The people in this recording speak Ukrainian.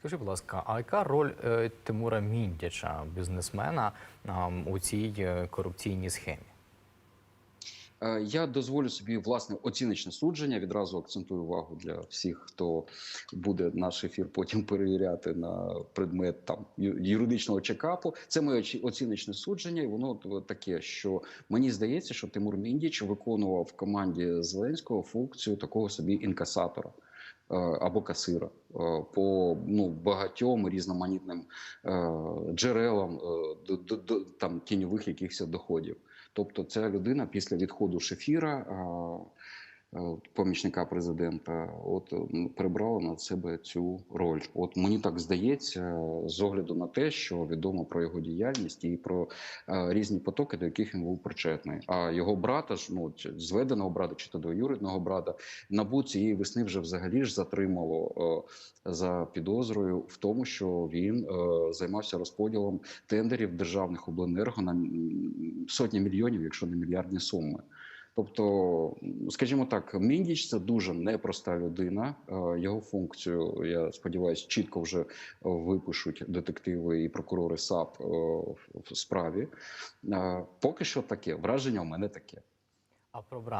Скажи, будь ласка, а яка роль е, Тимура Міндяча, бізнесмена, у цій е, корупційній схемі? Е, Я дозволю собі власне оціночне судження. Відразу акцентую увагу для всіх, хто буде наш ефір потім перевіряти на предмет там юридичного чекапу. Це моє оціночне судження, і воно таке, що мені здається, що Тимур Міндіч виконував в команді Зеленського функцію такого собі інкасатора. Е, Або касира е, по ну багатьом різноманітним е, джерелам там тіньових якихось доходів. Тобто, ця людина після відходу Шефіра, помічника президента, от м, перебрала на себе цю роль. От мені так здається, з огляду на те, що відомо про його діяльність і про е, різні потоки, до яких він був причетний. А його брата ж ну зведеного брата, чи то двоюрідного брата, набу цієї весни вже взагалі ж затримало е, за підозрою в тому, що він е, займався розподілом тендерів державних обленерго на сотні мільйонів, якщо не мільярдні суми. Тобто, скажімо так, Міндіч це дуже непроста людина. Е, Його функцію, я сподіваюся, чітко вже випишуть детективи і прокурори САП е, в- в справі. Е, Поки що таке враження у мене таке. А про брата?